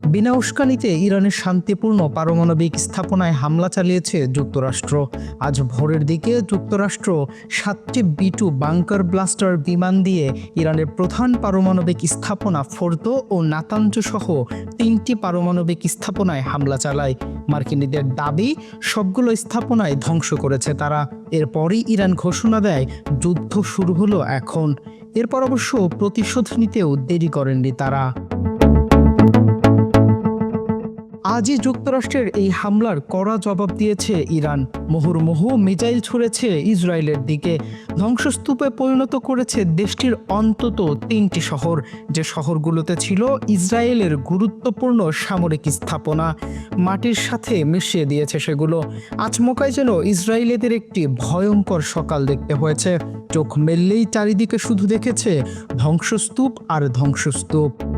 বিনা উস্কানিতে ইরানের শান্তিপূর্ণ পারমাণবিক স্থাপনায় হামলা চালিয়েছে যুক্তরাষ্ট্র। আজ ভোরের দিকে যুক্তরাষ্ট্র সাতটি বিটু বাংকার ব্লাস্টার বিমান দিয়ে ইরানের প্রধান পারমাণবিক স্থাপনা ফোর্দো ও নাতাঞ্জ সহ তিনটি পারমাণবিক স্থাপনায় হামলা চালায়। মার্কিনীদের দাবি, সবগুলো স্থাপনায় ধ্বংস করেছে তারা। এরপরই ইরান ঘোষণা দেয়, যুদ্ধ শুরু হলো এখন। এরপর অবশ্য প্রতিশোধ নিতেও দেরি করেননি তারা। আজই যুক্তরাষ্ট্রের এই হামলার কড়া জবাব দিয়েছে ইরান। মুহুর্মুহু মিজাইল ছুড়েছে ইসরায়েলের দিকে। ধ্বংসস্তূপে পরিণত করেছে দেশটির অন্তত তিনটি শহর। যে শহরগুলোতে ছিল ইসরায়েলের গুরুত্বপূর্ণ সামরিক স্থাপনা, মাটির সাথে মিশিয়ে দিয়েছে সেগুলো। আচমকায় যেন ইসরায়েলিদের একটি ভয়ঙ্কর সকাল দেখতে হয়েছে। চোখ মেললেই চারিদিকে শুধু দেখেছে ধ্বংসস্তূপ আর ধ্বংসস্তূপ।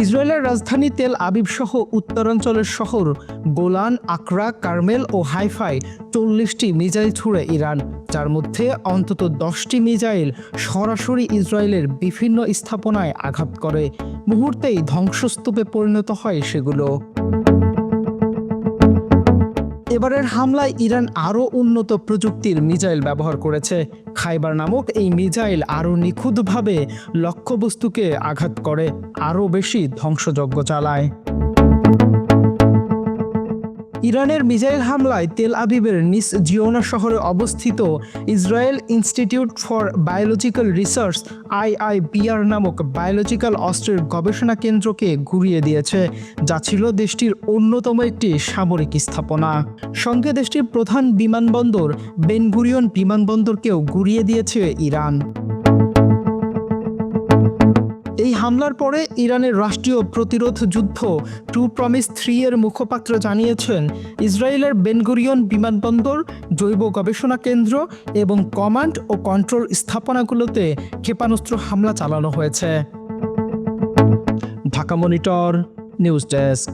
ইসরায়েলের রাজধানী তেল আবিব সহ উত্তরাঞ্চলের শহর গোলান আকরা কার্মেল ও হাইফাই চল্লিশটি মিজাইল ছুড়ে ইরান, যার মধ্যে অন্তত দশটি মিজাইল সরাসরি ইসরায়েলের বিভিন্ন স্থাপনায় আঘাত করে। মুহূর্তেই ধ্বংসস্তূপে পরিণত হয় সেগুলো। এবারের হামলায় ইরান আরও উন্নত প্রযুক্তির মিজাইল ব্যবহার করেছে। খাইবার নামক এই মিজাইল আরও নিখুঁতভাবে লক্ষ্যবস্তুকে আঘাত করে, আরও বেশি ধ্বংসযজ্ঞ চালায়। ইরানের মিজাইল হামলায় তেল আবিবের নিস জিওনা শহরে অবস্থিত Israel Institute for Biological Research, IIBR নামক বায়োলজিক্যাল অস্ত্রের গবেষণা কেন্দ্রকে ঘুরিয়ে দিয়েছে, যা ছিল দেশটির অন্যতম একটি সামরিক স্থাপনা। সঙ্গে দেশটির প্রধান বিমানবন্দর বেনগুরিয়ন বিমানবন্দরকেও ঘুরিয়ে দিয়েছে ইরান। হামলার পরে ইরানের রাষ্ট্রীয় প্রতিরোধ যুদ্ধ টু প্রমিস থ্রি এর মুখপাত্র জানিয়েছেন, ইসরায়েলের বেনগুরিয়ন বিমানবন্দর, জৈব গবেষণা কেন্দ্র এবং কমান্ড ও কন্ট্রোল স্থাপনাগুলোতে ক্ষেপণাস্ত্র হামলা চালানো হয়েছে। Dhaka monitor, news desk.